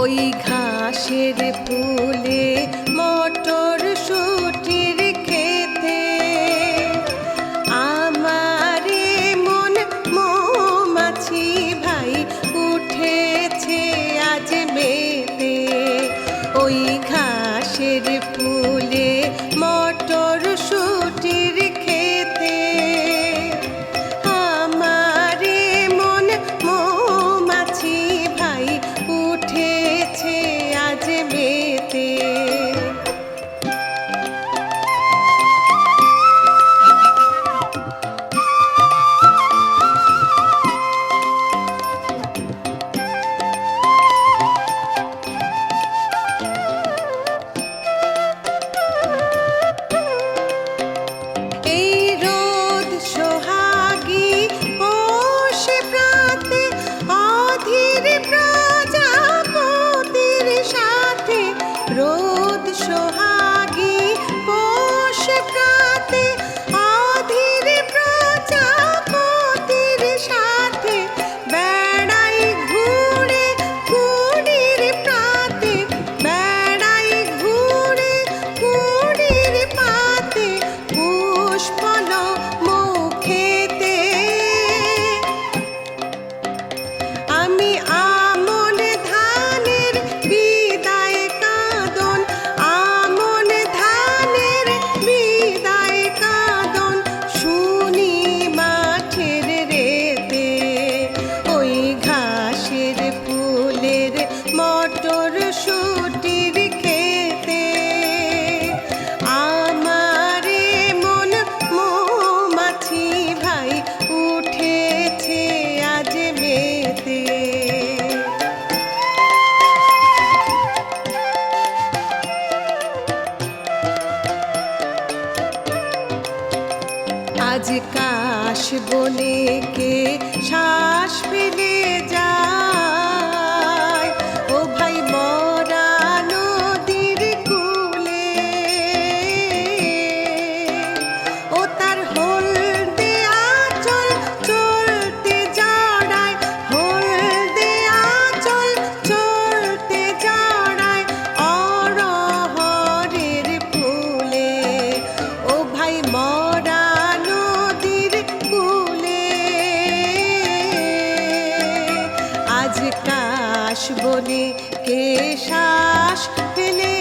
ওই ঘাসের ফুলে মটর আজ কাশ বলে কে শ্বাস ফেলে যা বনে কে শ্বাস ফেলে